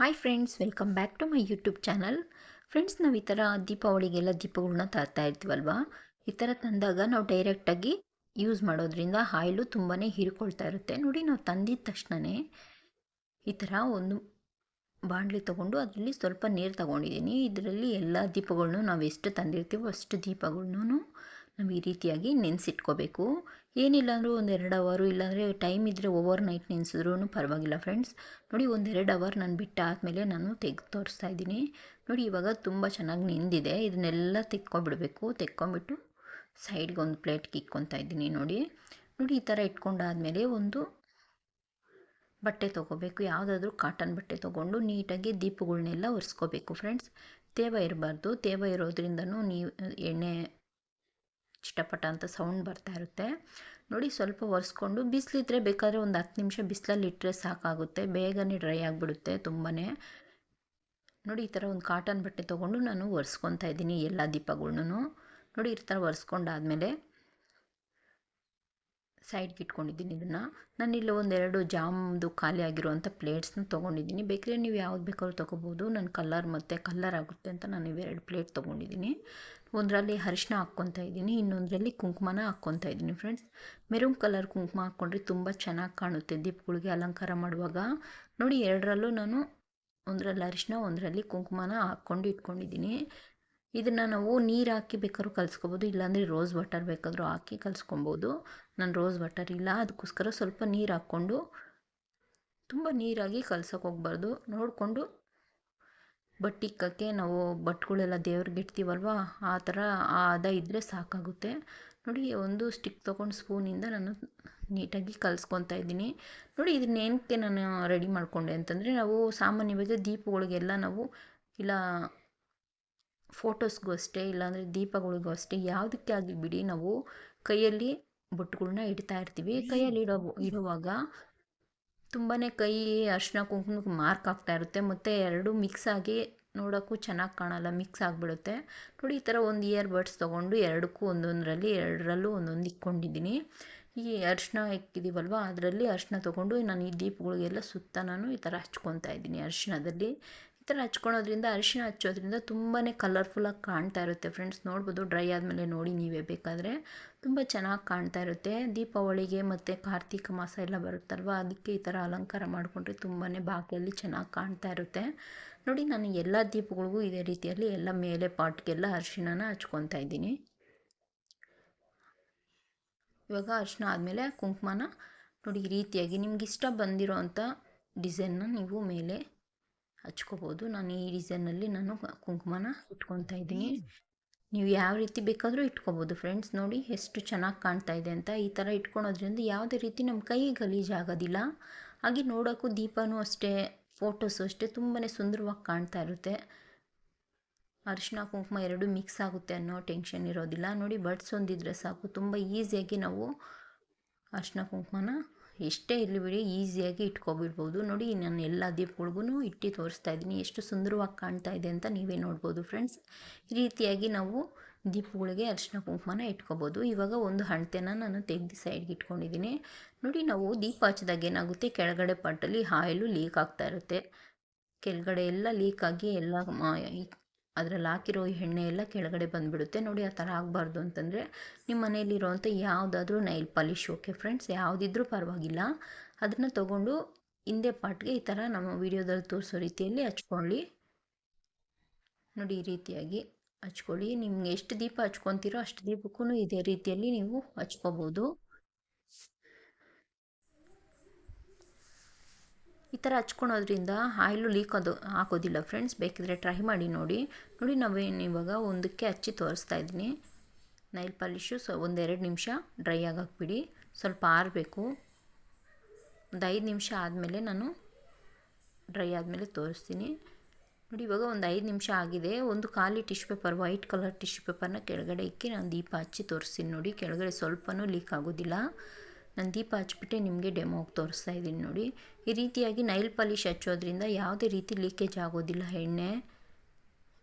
Hi friends welcome back to my YouTube channel friends ನಾವು ಈ ಥರ ದೀಪಾವಳಿಗೆಲ್ಲ ದೀಪಗಳನ್ನ ತರ್ತಾ ಇರ್ತೀವಲ್ವಾ ಈ ಥರ ತಂದಾಗ ನಾವು ಡೈರೆಕ್ಟಾಗಿ ಯೂಸ್ ಮಾಡೋದ್ರಿಂದ ಆಯಿಲು ತುಂಬಾ ಹೀರಿಕೊಳ್ತಾ ಇರುತ್ತೆ. ನೋಡಿ, ನಾವು ತಂದಿದ ತಕ್ಷಣವೇ ಈ ಥರ ಒಂದು ಬಾಣಲಿ ತೊಗೊಂಡು ಅದರಲ್ಲಿ ಸ್ವಲ್ಪ ನೀರು ತೊಗೊಂಡಿದ್ದೀನಿ ಇದರಲ್ಲಿ ಎಲ್ಲ ದೀಪಗಳ್ನೂ ನಾವು ಎಷ್ಟು ತಂದಿರ್ತೀವೋ ಅಷ್ಟು ದೀಪಗಳ್ನೂ ನಾವು ಈ ರೀತಿಯಾಗಿ ನೆನೆಸಿಟ್ಕೋಬೇಕು. ಏನಿಲ್ಲ ಅಂದರೂ ಒಂದು ಎರಡು ಅವರು ಇಲ್ಲಾಂದರೆ ಟೈಮ್ ಇದ್ದರೆ ಓವರ್ ನೈಟ್ ನೆನೆಸಿದ್ರೂ ಪರವಾಗಿಲ್ಲ ಫ್ರೆಂಡ್ಸ್ ನೋಡಿ ಒಂದೆರಡು ಅವರ್ ನಾನು ಬಿಟ್ಟಾದಮೇಲೆ ನಾನು ತೆಗೆದು ತೋರಿಸ್ತಾ ಇದ್ದೀನಿ. ನೋಡಿ ಇವಾಗ ತುಂಬ ಚೆನ್ನಾಗಿ ನೆಂದಿದೆ. ಇದನ್ನೆಲ್ಲ ತೆಕ್ಕೊಂಬಿಡಬೇಕು ತೆಕ್ಕೊಂಬಿಟ್ಟು ಸೈಡ್ಗೆ ಒಂದು ಪ್ಲೇಟ್ಗೆ ಇಕ್ಕೊತಾ ಇದ್ದೀನಿ ನೋಡಿ. ನೋಡಿ ಈ ಥರ ಇಟ್ಕೊಂಡಾದಮೇಲೆ ಒಂದು ಬಟ್ಟೆ ತೊಗೋಬೇಕು. ಯಾವುದಾದ್ರೂ ಕಾಟನ್ ಬಟ್ಟೆ ತೊಗೊಂಡು ನೀಟಾಗಿ ದೀಪಗಳನ್ನೆಲ್ಲ ಒರೆಸ್ಕೋಬೇಕು ಫ್ರೆಂಡ್ಸ್ ತೇವ ಇರಬಾರ್ದು. ತೇವ ಇರೋದ್ರಿಂದನೂ ನೀವು ಎಣ್ಣೆ ಚಿಟಪಟ ಅಂತ ಸೌಂಡ್ ಬರ್ತಾ ಇರುತ್ತೆ. ನೋಡಿ ಸ್ವಲ್ಪ ಒರೆಸ್ಕೊಂಡು ಬಿಸಿಲಿದ್ರೆ ಬೇಕಾದರೆ ಒಂದು ಹತ್ತು ನಿಮಿಷ ಬಿಸಿಲಲ್ಲಿ ಇಟ್ಟರೆ ಸಾಕಾಗುತ್ತೆ. ಬೇಗನೆ ಡ್ರೈ ಆಗಿಬಿಡುತ್ತೆ ತುಂಬಾ ನೋಡಿ ಈ ಥರ ಒಂದು ಕಾಟನ್ ಬಟ್ಟೆ ತೊಗೊಂಡು ನಾನು ಒರೆಸ್ಕೊತಾ ಇದ್ದೀನಿ ಎಲ್ಲ ದೀಪಗಳ್ನೂ ನೋಡಿ ಈ ಥರ ಒರೆಸ್ಕೊಂಡಾದಮೇಲೆ ಸೈಡ್ಗೆ ಇಟ್ಕೊಂಡಿದ್ದೀನಿ ಇದನ್ನು. ನಾನಿಲ್ಲಿ ಒಂದೆರಡು ಜಾಮ್ದು ಖಾಲಿ ಆಗಿರುವಂಥ ಪ್ಲೇಟ್ಸ್ನ ತೊಗೊಂಡಿದ್ದೀನಿ. ಬೇಕರೆ ನೀವು ಯಾವ್ದು ಬೇಕಾದ್ರೂ ತೊಗೋಬೋದು. ನನ್ನ ಕಲ್ಲರ್ ಮತ್ತು ಕಲ್ಲರ್ ಆಗುತ್ತೆ ಅಂತ ನಾನು ಇವೆರಡು ಪ್ಲೇಟ್ ತೊಗೊಂಡಿದ್ದೀನಿ. ಒಂದರಲ್ಲಿ ಅರಿಶಿನ ಹಾಕ್ಕೊತಾ ಇದ್ದೀನಿ, ಇನ್ನೊಂದರಲ್ಲಿ ಕುಂಕುಮನ ಹಾಕ್ಕೊತಾ ಇದ್ದೀನಿ ಫ್ರೆಂಡ್ಸ್ ಮೆರೂನ್ ಕಲರ್ ಕುಂಕುಮ ಹಾಕ್ಕೊಂಡ್ರೆ ತುಂಬ ಚೆನ್ನಾಗಿ ಕಾಣುತ್ತೆ ದೀಪಗಳಿಗೆ ಅಲಂಕಾರ ಮಾಡುವಾಗ. ನೋಡಿ, ಎರಡರಲ್ಲೂ ನಾನು ಒಂದರಲ್ಲಿ ಅರಿಶಿನ ಒಂದರಲ್ಲಿ ಕುಂಕುಮನ ಹಾಕ್ಕೊಂಡು ಇಟ್ಕೊಂಡಿದ್ದೀನಿ. ಇದನ್ನು ನಾವು ನೀರು ಹಾಕಿ ಬೇಕಾದ್ರೂ ಕಲಿಸ್ಕೊಬೋದು, ಇಲ್ಲಾಂದರೆ ರೋಸ್ ವಾಟರ್ ಬೇಕಾದರೂ ಹಾಕಿ ಕಲಿಸ್ಕೊಬೋದು. ನಾನು ರೋಸ್ ವಾಟರ್ ಇಲ್ಲ ಅದಕ್ಕೋಸ್ಕರ ಸ್ವಲ್ಪ ನೀರು ಹಾಕ್ಕೊಂಡು, ತುಂಬ ನೀರಾಗಿ ಕಲ್ಸೋಕೆ ಹೋಗ್ಬಾರ್ದು. ನೋಡಿಕೊಂಡು ಬಟ್ಟಿಕ್ಕಕ್ಕೆ ನಾವು ಬಟ್ಗಳೆಲ್ಲ ದೇವ್ರಿಗೆ ಇಡ್ತೀವಲ್ವ? ಆ ಥರ ಆ ಹದ ಇದ್ದರೆ ಸಾಕಾಗುತ್ತೆ. ನೋಡಿ, ಒಂದು ಸ್ಟಿಕ್ ತೊಗೊಂಡು ಸ್ಪೂನಿಂದ ನಾನು ನೀಟಾಗಿ ಕಲಿಸ್ಕೊತಾ ಇದ್ದೀನಿ. ನೋಡಿ ಇದನ್ನ ಏನಕ್ಕೆ ನಾನು ರೆಡಿ ಮಾಡಿಕೊಂಡೆ ಅಂತಂದರೆ, ನಾವು ಸಾಮಾನ್ಯವಾಗಿ ದೀಪಗಳಿಗೆಲ್ಲ ನಾವು ಇಲ್ಲ ಫೋಟೋಸ್ಗೂ ಅಷ್ಟೇ, ಇಲ್ಲಾಂದರೆ ದೀಪಗಳಿಗೂ ಅಷ್ಟೇ, ಯಾವುದಕ್ಕೆ ಆಗಲಿ ಬಿಡಿ, ನಾವು ಕೈಯಲ್ಲಿ ಬೊಟ್ಟುಗಳ್ನ ಇಡ್ತಾ ಇರ್ತೀವಿ. ಕೈಯಲ್ಲಿ ಇಡೋ, ಇಡುವಾಗ ತುಂಬಾ ಕೈ ಅರಿಶಿನ ಕುಂಕುಮಕ್ಕೆ ಮಾರ್ಕ್ ಆಗ್ತಾ ಇರುತ್ತೆ. ಮತ್ತು ಎರಡೂ ಮಿಕ್ಸ್ ಆಗಿ ನೋಡೋಕ್ಕೂ ಚೆನ್ನಾಗಿ ಕಾಣಲ್ಲ ಮಿಕ್ಸ್ ಆಗಿಬಿಡುತ್ತೆ. ನೋಡಿ, ಈ ಥರ ಒಂದು ಇಯರ್ ಬಡ್ಸ್ ತೊಗೊಂಡು ಎರಡಕ್ಕೂ ಒಂದೊಂದರಲ್ಲಿ, ಎರಡರಲ್ಲೂ ಒಂದೊಂದು ಇಕ್ಕೊಂಡಿದ್ದೀನಿ ಈ ಅರಿಶಿನ ಇಕ್ಕಿದ್ದೀವಲ್ವ ಅದರಲ್ಲಿ ಅರಿಶಿನ ತೊಗೊಂಡು ನಾನು ಈ ದೀಪಗಳಿಗೆಲ್ಲ ಸುತ್ತ ನಾನು ಈ ಥರ ಹಚ್ಕೊತಾ ಇದ್ದೀನಿ ಅರಿಶಿನದಲ್ಲಿ ಈ ಥರ ಹಚ್ಕೊಳೋದ್ರಿಂದ ಅರಿಶಿನ ಹಚ್ಚೋದ್ರಿಂದ ತುಂಬಾ ಕಲರ್ಫುಲ್ಲಾಗಿ ಕಾಣ್ತಾ ಇರುತ್ತೆ ಫ್ರೆಂಡ್ಸ್ ನೋಡ್ಬೋದು ಡ್ರೈ ಆದಮೇಲೆ ನೋಡಿ ನೀವೇ ಬೇಕಾದರೆ. ತುಂಬ ಚೆನ್ನಾಗಿ ಕಾಣ್ತಾ ಇರುತ್ತೆ. ದೀಪಾವಳಿಗೆ ಮತ್ತು ಕಾರ್ತಿಕ ಮಾಸ ಎಲ್ಲ ಬರುತ್ತಲ್ವ, ಅದಕ್ಕೆ ಈ ಥರ ಅಲಂಕಾರ ಮಾಡಿಕೊಂಡ್ರೆ ತುಂಬಾ ಬಾಕಿಯಲ್ಲಿ ಚೆನ್ನಾಗಿ ಕಾಣ್ತಾ ಇರುತ್ತೆ. ನೋಡಿ, ನಾನು ಎಲ್ಲ ದೀಪಗಳಿಗೂ ಇದೇ ರೀತಿಯಲ್ಲಿ ಎಲ್ಲ ಮೇಲೆ ಪಾಟ್ಗೆಲ್ಲ ಅರಿಶಿಣನ ಹಚ್ಕೊತಾ ಇದ್ದೀನಿ. ಇವಾಗ ಅರಿಶಿನ ಆದಮೇಲೆ ಕುಂಕುಮನ ನೋಡಿ ಈ ರೀತಿಯಾಗಿ ನಿಮ್ಗೆ ಇಷ್ಟ ಬಂದಿರೋ ಅಂಥ ಡಿಸೈನ್ನ ನೀವು ಮೇಲೆ ಹಚ್ಕೋಬೋದು. ನಾನು ಈ ಡಿಸೈನಲ್ಲಿ ನಾನು ಕುಂಕುಮನ ಇಟ್ಕೊತಾ ಇದ್ದೀನಿ. ನೀವು ಯಾವ ರೀತಿ ಬೇಕಾದರೂ ಇಟ್ಕೋಬೋದು ಫ್ರೆಂಡ್ಸ್. ನೋಡಿ ಎಷ್ಟು ಚೆನ್ನಾಗಿ ಕಾಣ್ತಾ ಇದೆ ಅಂತ ಈ ಥರ ಇಟ್ಕೊಳೋದ್ರಿಂದ ಯಾವುದೇ ರೀತಿ ನಮ್ಮ ಕೈ ಗಲೀಜಾಗೋದಿಲ್ಲ ಹಾಗೆ ನೋಡೋಕ್ಕೂ ದೀಪನೂ ಅಷ್ಟೇ ಫೋಟೋಸು ಅಷ್ಟೇ ತುಂಬಾ ಸುಂದರವಾಗಿ ಕಾಣ್ತಾ ಇರುತ್ತೆ. ಅರಿಶಿನ ಕುಂಕುಮ ಎರಡು ಮಿಕ್ಸ್ ಆಗುತ್ತೆ ಅನ್ನೋ ಟೆನ್ಷನ್ ಇರೋದಿಲ್ಲ. ನೋಡಿ ಬಡ್ಸ್ ಒಂದಿದ್ರೆ ಸಾಕು. ತುಂಬ ಈಸಿಯಾಗಿ ನಾವು ಅರಿಶಿನ ಕುಂಕುಮನ ಎಷ್ಟೇ ಇರಲಿ ಬಿಡಿ, ಈಸಿಯಾಗಿ ಇಟ್ಕೊಬಿಡ್ಬೋದು. ನೋಡಿ, ನಾನು ಎಲ್ಲ ದೀಪಗಳಿಗೂ ಇಟ್ಟು ತೋರಿಸ್ತಾ ಇದ್ದೀನಿ. ಎಷ್ಟು ಸುಂದರವಾಗಿ ಕಾಣ್ತಾ ಇದೆ ಅಂತ ನೀವೇ ನೋಡ್ಬೋದು ಫ್ರೆಂಡ್ಸ್. ಈ ರೀತಿಯಾಗಿ ನಾವು ದೀಪಗಳಿಗೆ ಅರಿಶಿನ ಕುಂಕುಮನ ಇಟ್ಕೋಬೋದು. ಇವಾಗ ಒಂದು ಹಣತೆನ ನಾನು ತೆಗೆದು ಸೈಡ್ಗೆ ಇಟ್ಕೊಂಡಿದ್ದೀನಿ. ನೋಡಿ, ನಾವು ದೀಪ ಹಚ್ಚಿದಾಗ ಏನಾಗುತ್ತೆ? ಕೆಳಗಡೆ ಪಾಟಲ್ಲಿ ಆಯಿಲು ಲೀಕ್ ಆಗ್ತಾ ಇರುತ್ತೆ. ಕೆಳಗಡೆ ಎಲ್ಲ ಲೀಕ್ ಆಗಿ ಎಲ್ಲ ಅದರಲ್ಲಿ ಹಾಕಿರೋ ಎಣ್ಣೆ ಎಲ್ಲ ಕೆಳಗಡೆ ಬಂದುಬಿಡುತ್ತೆ. ನೋಡಿ, ಆ ಥರ ಆಗಬಾರ್ದು ಅಂತಂದರೆ ನಿಮ್ಮ ಮನೆಯಲ್ಲಿರುವಂಥ ಯಾವುದಾದ್ರೂ ನೈಲ್ ಪಾಲಿಶ್ ಓಕೆ ಫ್ರೆಂಡ್ಸ್ ಯಾವುದಿದ್ರೂ ಪರವಾಗಿಲ್ಲ. ಅದನ್ನು ತೊಗೊಂಡು ಹಿಂದೆ ಪಾಟ್ಗೆ ಈ ಥರ ನಮ್ಮ ವಿಡಿಯೋದಲ್ಲಿ ತೋರಿಸೋ ರೀತಿಯಲ್ಲಿ ಹಚ್ಕೊಳ್ಳಿ. ನೋಡಿ, ಈ ರೀತಿಯಾಗಿ ಹಚ್ಕೊಳ್ಳಿ. ನಿಮ್ಗೆ ಎಷ್ಟು ದೀಪ ಹಚ್ಕೊತೀರೋ ಅಷ್ಟು ದೀಪಕ್ಕೂ ಇದೇ ರೀತಿಯಲ್ಲಿ ನೀವು ಹಚ್ಕೋಬೋದು. ಈ ಥರ ಹಚ್ಕೊಳೋದ್ರಿಂದ ಆಯಿಲು ಲೀಕ್ ಅದು ಆಗೋದಿಲ್ಲ ಫ್ರೆಂಡ್ಸ್. ಬೇಕಿದ್ರೆ ಟ್ರೈ ಮಾಡಿ ನೋಡಿ. ನೋಡಿ ನಾವೇನು ಇವಾಗ ಒಂದಕ್ಕೆ ಹಚ್ಚಿ ತೋರಿಸ್ತಾ ಇದ್ದೀನಿ. ನೈಲ್ ಪಾಲಿಶು ಸೊ ಒಂದೆರಡು ನಿಮಿಷ ಡ್ರೈ ಆಗಾಕ್ಬಿಡಿ. ಸ್ವಲ್ಪ ಆರಬೇಕು. ಒಂದು ಐದು ನಿಮಿಷ ಆದಮೇಲೆ ನಾನು ಡ್ರೈ ಆದಮೇಲೆ ತೋರಿಸ್ತೀನಿ. ನೋಡಿ, ಇವಾಗ ಒಂದು ಐದು ನಿಮಿಷ ಆಗಿದೆ. ಒಂದು ಖಾಲಿ tissue paper, white colour tissue ಪೇಪರ್ನ ಕೆಳಗಡೆ ಇಕ್ಕಿ ನಾನು ದೀಪ ಹಚ್ಚಿ ತೋರಿಸ್ತೀನಿ ನೋಡಿ. ಕೆಳಗಡೆ ಸ್ವಲ್ಪನೂ ಲೀಕ್ ಆಗೋದಿಲ್ಲ. ನಾನು ದೀಪ ಹಚ್ಬಿಟ್ಟೆ, ನಿಮಗೆ ಡೆಮೋಗೆ ತೋರಿಸ್ತಾ ಇದ್ದೀನಿ ನೋಡಿ. ಈ ರೀತಿಯಾಗಿ ನೈಲ್ ಪಾಲಿಷ್ ಹಚ್ಚೋದ್ರಿಂದ ಯಾವುದೇ ರೀತಿ ಲೀಕೇಜ್ ಆಗೋದಿಲ್ಲ ಎಣ್ಣೆ.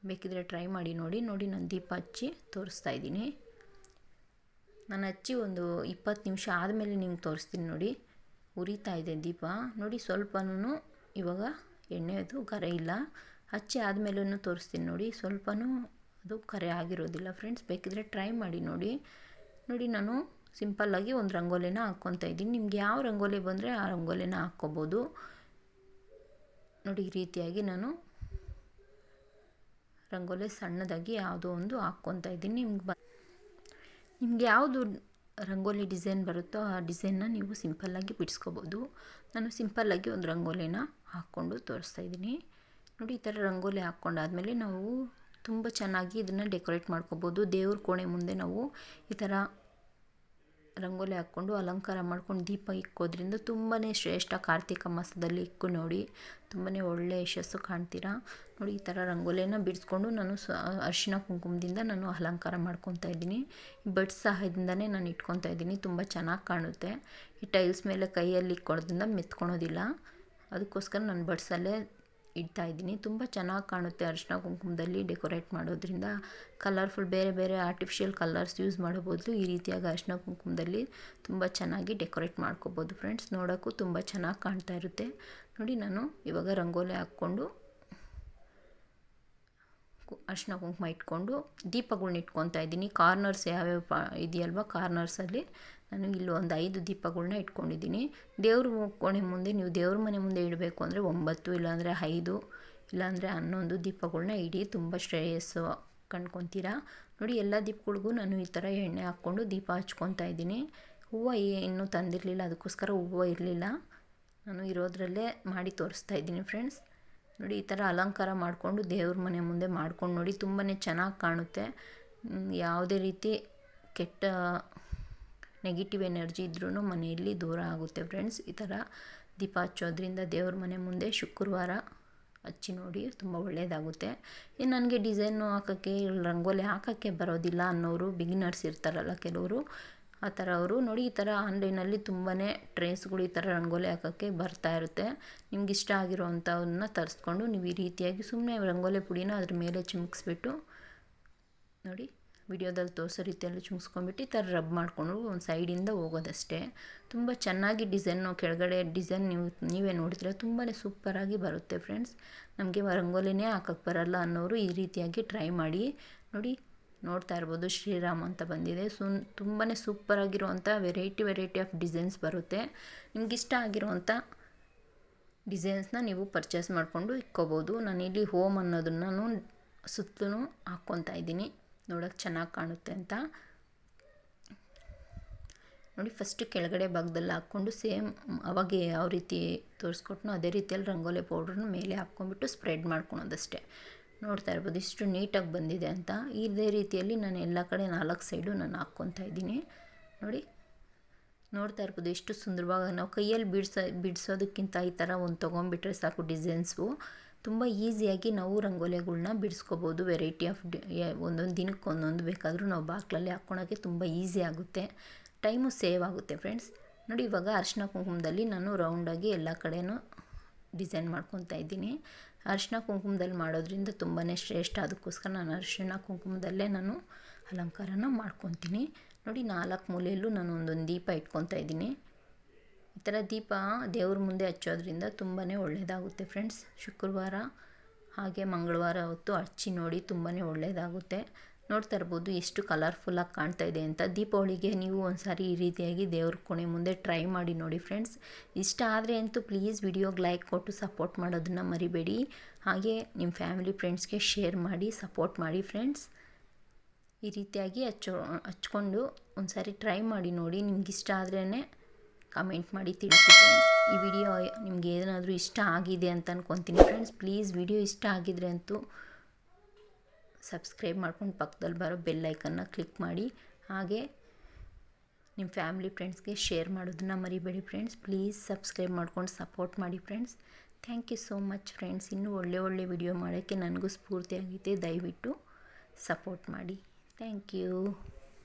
ಬೇಕಿದ್ರೆ ಟ್ರೈ ಮಾಡಿ ನೋಡಿ. ನೋಡಿ ನಾನು ದೀಪ ಹಚ್ಚಿ ತೋರಿಸ್ತಾ ಇದ್ದೀನಿ. ನಾನು ಹಚ್ಚಿ ಒಂದು ಇಪ್ಪತ್ತು ನಿಮಿಷ ಆದಮೇಲೆ ನಿಮ್ಗೆ ತೋರಿಸ್ತೀನಿ ನೋಡಿ. ಉರಿತಾ ಇದೆ ದೀಪ. ನೋಡಿ ಸ್ವಲ್ಪನೂ ಇವಾಗ ಎಣ್ಣೆದು ಕರೆ ಇಲ್ಲ. ಹಚ್ಚಿ ಆದಮೇಲೂ ತೋರಿಸ್ತೀನಿ ನೋಡಿ. ಸ್ವಲ್ಪನೂ ಅದು ಕರೆ ಆಗಿರೋದಿಲ್ಲ ಫ್ರೆಂಡ್ಸ್. ಬೇಕಿದ್ರೆ ಟ್ರೈ ಮಾಡಿ ನೋಡಿ. ನೋಡಿ ನಾನು ಸಿಂಪಲ್ಲಾಗಿ ಒಂದು ರಂಗೋಲಿನ ಹಾಕ್ಕೊತಾ ಇದ್ದೀನಿ. ನಿಮ್ಗೆ ಯಾವ ರಂಗೋಲಿ ಬಂದರೆ ಆ ರಂಗೋಲಿನ ಹಾಕ್ಕೋಬೋದು. ನೋಡಿ, ಈ ರೀತಿಯಾಗಿ ನಾನು ರಂಗೋಲಿ ಸಣ್ಣದಾಗಿ ಯಾವುದೋ ಒಂದು ಹಾಕ್ಕೊತಾ ಇದ್ದೀನಿ. ನಿಮ್ಗೆ ಬ ನಿಮ್ಗೆ ಯಾವುದು ರಂಗೋಲಿ ಡಿಸೈನ್ ಬರುತ್ತೋ ಆ ಡಿಸೈನ್ನ ನೀವು ಸಿಂಪಲ್ಲಾಗಿ ಬಿಡಿಸ್ಕೋಬೋದು. ನಾನು ಸಿಂಪಲ್ಲಾಗಿ ಒಂದು ರಂಗೋಲಿನ ಹಾಕ್ಕೊಂಡು ತೋರಿಸ್ತಾ ಇದ್ದೀನಿ. ನೋಡಿ, ಈ ಥರ ರಂಗೋಲಿ ಹಾಕ್ಕೊಂಡಾದ್ಮೇಲೆ ನಾವು ತುಂಬ ಚೆನ್ನಾಗಿ ಇದನ್ನು ಡೆಕೋರೇಟ್ ಮಾಡ್ಕೋಬೋದು. ದೇವ್ರ ಕೋಣೆ ಮುಂದೆ ನಾವು ಈ ಥರ ರಂಗೋಲಿ ಹಾಕ್ಕೊಂಡು ಅಲಂಕಾರ ಮಾಡ್ಕೊಂಡು ದೀಪ ಇಕ್ಕೋದ್ರಿಂದ ತುಂಬಾ ಶ್ರೇಷ್ಠ ಕಾರ್ತಿಕ ಮಾಸದಲ್ಲಿ ಇಕ್ಕು ನೋಡಿ ತುಂಬಾ ಒಳ್ಳೆಯ ಯಶಸ್ಸು ಕಾಣ್ತೀರಾ? ನೋಡಿ, ಈ ಥರ ರಂಗೋಲಿನ ಬಿಡಿಸ್ಕೊಂಡು ನಾನು ಸ ಅರಿಶಿನ ಕುಂಕುಮದಿಂದ ನಾನು ಅಲಂಕಾರ ಮಾಡ್ಕೊತಾ ಇದ್ದೀನಿ. ಬಡ್ ಸಹಾಯದಿಂದನೇ ನಾನು ಇಟ್ಕೊತಾ ಇದ್ದೀನಿ. ತುಂಬ ಚೆನ್ನಾಗಿ ಕಾಣುತ್ತೆ. ಈ ಟೈಲ್ಸ್ ಮೇಲೆ ಕೈಯಲ್ಲಿ ಇಕ್ಕೊಳೋದ್ರಿಂದ ಮೆತ್ಕೊಳೋದಿಲ್ಲ. ಅದಕ್ಕೋಸ್ಕರ ನಾನು ಬಡ್ಸಲ್ಲೇ ಇಡ್ತಾ ಇದ್ದೀನಿ. ತುಂಬ ಚೆನ್ನಾಗಿ ಕಾಣುತ್ತೆ ಅರಿಶಿನ ಕುಂಕುಮದಲ್ಲಿ ಡೆಕೋರೇಟ್ ಮಾಡೋದ್ರಿಂದ. ಕಲರ್ಫುಲ್ ಬೇರೆ ಬೇರೆ ಆರ್ಟಿಫಿಷಿಯಲ್ ಕಲರ್ಸ್ ಯೂಸ್ ಮಾಡೋ ಬದಲು ಈ ರೀತಿಯಾಗಿ ಅರಿಶಿನ ಕುಂಕುಮದಲ್ಲಿ ತುಂಬ ಚೆನ್ನಾಗಿ ಡೆಕೋರೇಟ್ ಮಾಡ್ಕೋಬೋದು ಫ್ರೆಂಡ್ಸ್ ನೋಡೋಕ್ಕೂ ತುಂಬ ಚೆನ್ನಾಗಿ ಕಾಣ್ತಾ ಇರುತ್ತೆ. ನೋಡಿ ನಾನು ಇವಾಗ ರಂಗೋಲಿ ಹಾಕ್ಕೊಂಡು ಅರಿಶಿನ ಕುಂಕುಮ ಇಟ್ಕೊಂಡು ದೀಪಗಳ್ನ ಇಟ್ಕೊತಾ ಇದ್ದೀನಿ. ಕಾರ್ನರ್ಸ್ ಯಾವ್ಯಾವ ಪಾ, ಇದೆಯಲ್ವ ಕಾರ್ನರ್ಸಲ್ಲಿ? ನಾನು ಇಲ್ಲಿ ಒಂದು ಐದು ದೀಪಗಳ್ನ ಇಟ್ಕೊಂಡಿದ್ದೀನಿ. ದೇವ್ರ ಕೋಣೆ ಮುಂದೆ, ನೀವು ದೇವ್ರ ಮನೆ ಮುಂದೆ ಇಡಬೇಕು ಅಂದರೆ ಒಂಬತ್ತು, ಇಲ್ಲಾಂದರೆ ಐದು, ಇಲ್ಲಾಂದರೆ ಹನ್ನೊಂದು ದೀಪಗಳ್ನ ಇಡಿ. ತುಂಬ ಶ್ರೇಯಸ್ಸು ಕಂಡ್ಕೊತೀರಾ? ನೋಡಿ, ಎಲ್ಲ ದೀಪಗಳಿಗೂ ನಾನು ಈ ಥರ ಎಣ್ಣೆ ಹಾಕ್ಕೊಂಡು ದೀಪ ಹಚ್ಕೊತಾ ಇದ್ದೀನಿ. ಹೂವು ಇನ್ನೂ ತಂದಿರಲಿಲ್ಲ, ಅದಕ್ಕೋಸ್ಕರ ಹೂವು ಇರಲಿಲ್ಲ. ನಾನು ಇರೋದರಲ್ಲೇ ಮಾಡಿ ತೋರಿಸ್ತಾ ಇದ್ದೀನಿ, ಫ್ರೆಂಡ್ಸ್. ನೋಡಿ, ಈ ಥರ ಅಲಂಕಾರ ಮಾಡಿಕೊಂಡು ದೇವ್ರ ಮನೆ ಮುಂದೆ ಮಾಡ್ಕೊಂಡು ನೋಡಿ ತುಂಬಾ ಚೆನ್ನಾಗಿ ಕಾಣುತ್ತೆ. ಯಾವುದೇ ರೀತಿ ಕೆಟ್ಟ ನೆಗೆಟಿವ್ ಎನರ್ಜಿ ಇದ್ರೂ ಮನೆಯಲ್ಲಿ ದೂರ ಆಗುತ್ತೆ ಫ್ರೆಂಡ್ಸ್ ಈ ಥರ ದೀಪ ಹಚ್ಚೋದ್ರಿಂದ ದೇವ್ರ ಮನೆ ಮುಂದೆ ಶುಕ್ರವಾರ ಹಚ್ಚಿ ನೋಡಿ, ತುಂಬ ಒಳ್ಳೆಯದಾಗುತ್ತೆ ನನಗೆ ಡಿಸೈನು ಹಾಕೋಕ್ಕೆ, ರಂಗೋಲಿ ಹಾಕೋಕ್ಕೆ ಬರೋದಿಲ್ಲ ಅನ್ನೋರು ಬಿಗಿನರ್ಸ್ ಇರ್ತಾರಲ್ಲ ಕೆಲವರು ಆ ಥರ ಅವರು. ನೋಡಿ, ಈ ಥರ ಆನ್ಲೈನಲ್ಲಿ ತುಂಬಾ ಟ್ರೇಸ್ಗಳು ಈ ಥರ ರಂಗೋಲಿ ಹಾಕೋಕ್ಕೆ ಬರ್ತಾ ಇರುತ್ತೆ. ನಿಮ್ಗೆ ಇಷ್ಟ ಆಗಿರೋ ಅಂಥವನ್ನ ತರಿಸ್ಕೊಂಡು ನೀವು ಈ ರೀತಿಯಾಗಿ ಸುಮ್ಮನೆ ರಂಗೋಲಿ ಪುಡಿನ ಅದ್ರ ಮೇಲೆ ಚಿಮುಕ್ಸ್ಬಿಟ್ಟು ನೋಡಿ, ವಿಡಿಯೋದಲ್ಲಿ ತೋರಿಸೋ ರೀತಿಯಲ್ಲಿ ಚುಮ್ಸ್ಕೊಂಡ್ಬಿಟ್ಟು ಈ ಥರ ರಬ್ ಮಾಡಿಕೊಂಡು ಒಂದು ಸೈಡಿಂದ ಹೋಗೋದಷ್ಟೇ. ತುಂಬ ಚೆನ್ನಾಗಿ ಡಿಸೈನು, ಕೆಳಗಡೆ ಡಿಸೈನ್ ನೀವು, ನೀವೇ ನೋಡಿದ್ರೆ ತುಂಬಾ ಸೂಪರಾಗಿ ಬರುತ್ತೆ ಫ್ರೆಂಡ್ಸ್. ನಮಗೆ ರಂಗೋಲಿನೇ ಹಾಕೋಕ್ಕೆ ಬರಲ್ಲ ಅನ್ನೋರು ಈ ರೀತಿಯಾಗಿ ಟ್ರೈ ಮಾಡಿ. ನೋಡಿ ನೋಡ್ತಾ ಇರ್ಬೋದು ಶ್ರೀರಾಮ್ ಅಂತ ಬಂದಿದೆ. ಸುನ್ ತುಂಬಾ ಸೂಪರಾಗಿರುವಂಥ ವೆರೈಟಿ ವೆರೈಟಿ ಆಫ್ ಡಿಸೈನ್ಸ್ ಬರುತ್ತೆ. ನಿಮ್ಗೆ ಇಷ್ಟ ಆಗಿರುವಂಥ ಡಿಸೈನ್ಸ್ನ ನೀವು ಪರ್ಚೇಸ್ ಮಾಡಿಕೊಂಡು ಇಕ್ಕೋಬೋದು. ನಾನಿಲ್ಲಿ ಹೋಮ್ ಅನ್ನೋದನ್ನು ಸುತ್ತಲೂ ಹಾಕ್ಕೊತಾ ಇದ್ದೀನಿ. ನೋಡೋಕ್ಕೆ ಚೆನ್ನಾಗಿ ಕಾಣುತ್ತೆ ಅಂತ. ನೋಡಿ ಫಸ್ಟು ಕೆಳಗಡೆ ಭಾಗದಲ್ಲಿ ಹಾಕ್ಕೊಂಡು ಸೇಮ್ ಅವಾಗ ಯಾವ ರೀತಿ ತೋರಿಸ್ಕೊಟ್ನೋ ಅದೇ ರೀತಿಯಲ್ಲಿ ರಂಗೋಲಿ ಪೌಡ್ರನ್ನ ಮೇಲೆ ಹಾಕ್ಕೊಂಡ್ಬಿಟ್ಟು ಸ್ಪ್ರೆಡ್ ಮಾಡ್ಕೊಳೋದಷ್ಟೇ. ನೋಡ್ತಾ ಇರ್ಬೋದು. ಇಷ್ಟು ನೀಟಾಗಿ ಬಂದಿದೆ ಅಂತ. ಇದೇ ರೀತಿಯಲ್ಲಿ ನಾನು ಎಲ್ಲ ಕಡೆ ನಾಲ್ಕು ಸೈಡು ನಾನು ಹಾಕ್ಕೊತಾ ಇದ್ದೀನಿ. ನೋಡಿ, ನೋಡ್ತಾ ಇರ್ಬೋದು ಎಷ್ಟು ಸುಂದರವಾಗಿ. ನಾವು ಕೈಯಲ್ಲಿ ಬಿಡಿಸೋ, ಬಿಡಿಸೋದಕ್ಕಿಂತ ಈ ಥರ ಒಂದು ತೊಗೊಂಡ್ಬಿಟ್ರೆ ಸಾಕು ಡಿಸೈನ್ಸು. ತುಂಬ ಈಸಿಯಾಗಿ ನಾವು ರಂಗೋಲಿಗಳ್ನ ಬಿಡಿಸ್ಕೋಬೋದು. ವೆರೈಟಿ ಆಫ್ ಒಂದೊಂದು ದಿನಕ್ಕೆ ಒಂದೊಂದು ಬೇಕಾದರೂ ನಾವು ಬಾಕ್ಲಲ್ಲಿ ಹಾಕ್ಕೊಳಕ್ಕೆ ತುಂಬ ಈಸಿ ಆಗುತ್ತೆ. ಟೈಮು ಸೇವ್ ಆಗುತ್ತೆ ಫ್ರೆಂಡ್ಸ್. ನೋಡಿ, ಇವಾಗ ಅರ್ಶಿನ ಕುಂಕುಮದಲ್ಲಿ ನಾನು ರೌಂಡಾಗಿ ಎಲ್ಲ ಕಡೆಯೂ ಡಿಸೈನ್ ಮಾಡ್ಕೊತಾ ಇದ್ದೀನಿ. ಅರಿಶಿನ ಕುಂಕುಮದಲ್ಲಿ ಮಾಡೋದ್ರಿಂದ ತುಂಬಾ ಶ್ರೇಷ್ಠ. ಅದಕ್ಕೋಸ್ಕರ ನಾನು ಅರಿಶಿನ ಕುಂಕುಮದಲ್ಲೇ ನಾನು ಅಲಂಕಾರನ ಮಾಡ್ಕೊತೀನಿ. ನೋಡಿ, ನಾಲ್ಕು ಮೂಲೆಯಲ್ಲೂ ನಾನು ಒಂದೊಂದು ದೀಪ ಇಟ್ಕೊತಾ ಇದ್ದೀನಿ. ಈ ಥರ ದೀಪ ದೇವ್ರ ಮುಂದೆ ಹಚ್ಚೋದ್ರಿಂದ ತುಂಬಾ ಒಳ್ಳೆಯದಾಗುತ್ತೆ ಫ್ರೆಂಡ್ಸ್ ಶುಕ್ರವಾರ ಹಾಗೆ ಮಂಗಳವಾರ ಹೊತ್ತು ಹಚ್ಚಿ ನೋಡಿ ತುಂಬಾ ಒಳ್ಳೆಯದಾಗುತ್ತೆ ನೋಡ್ತಾ ಇರ್ಬೋದು ಎಷ್ಟು ಕಲರ್ಫುಲ್ಲಾಗಿ ಕಾಣ್ತಾ ಇದೆ ಅಂತ. ದೀಪಾವಳಿಗೆ ನೀವು ಒಂದು ಸಾರಿ ಈ ರೀತಿಯಾಗಿ ದೇವ್ರ ಕೋಣೆ ಮುಂದೆ ಟ್ರೈ ಮಾಡಿ ನೋಡಿ ಫ್ರೆಂಡ್ಸ್ ಇಷ್ಟ ಆದರೆ ಅಂತೂ ಪ್ಲೀಸ್ ವಿಡಿಯೋಗೆ ಲೈಕ್ ಕೊಟ್ಟು ಸಪೋರ್ಟ್ ಮಾಡೋದನ್ನು ಮರಿಬೇಡಿ. ಹಾಗೆ ನಿಮ್ಮ ಫ್ಯಾಮಿಲಿ ಫ್ರೆಂಡ್ಸ್ಗೆ ಶೇರ್ ಮಾಡಿ ಸಪೋರ್ಟ್ ಮಾಡಿ ಫ್ರೆಂಡ್ಸ್ ಈ ರೀತಿಯಾಗಿ ಹಚ್ಚೋ, ಹಚ್ಕೊಂಡು ಒಂದು ಸಾರಿ ಟ್ರೈ ಮಾಡಿ ನೋಡಿ. ನಿಮ್ಗೆ ಇಷ್ಟ ಆದ್ರೇ ಕಮೆಂಟ್ ಮಾಡಿ ತಿಳಿಸಿ ಫ್ರೆಂಡ್ಸ್ ಈ ವಿಡಿಯೋ ನಿಮ್ಗೆ ಏನಾದರೂ ಇಷ್ಟ ಆಗಿದೆ ಅಂತ ಅನ್ಕೊತೀನಿ ಫ್ರೆಂಡ್ಸ್ ಪ್ಲೀಸ್ ವಿಡಿಯೋ ಇಷ್ಟ ಆಗಿದ್ರೆ ಅಂತೂ ಸಬ್ಸ್ಕ್ರೈಬ್ ಮಾಡ್ಕೊಂಡು ಪಕ್ಕದಲ್ಲಿ ಬರೋ ಬೆಲ್ ಐಕನ್ನ ಕ್ಲಿಕ್ ಮಾಡಿ. ಹಾಗೆ ನಿಮ್ಮ ಫ್ಯಾಮಿಲಿ ಫ್ರೆಂಡ್ಸ್ಗೆ ಶೇರ್ ಮಾಡೋದನ್ನ ಮರಿಬೇಡಿ ಫ್ರೆಂಡ್ಸ್. ಪ್ಲೀಸ್ ಸಬ್ಸ್ಕ್ರೈಬ್ ಮಾಡ್ಕೊಂಡು ಸಪೋರ್ಟ್ ಮಾಡಿ friends. Thank you so much friends. ಇನ್ನೂ ಒಳ್ಳೆ ಒಳ್ಳೆ ವಿಡಿಯೋ ಮಾಡೋಕ್ಕೆ ನನಗೂ ಸ್ಫೂರ್ತಿ ಆಗೈತೆ ದಯವಿಟ್ಟು ಸಪೋರ್ಟ್ ಮಾಡಿ. Thank you.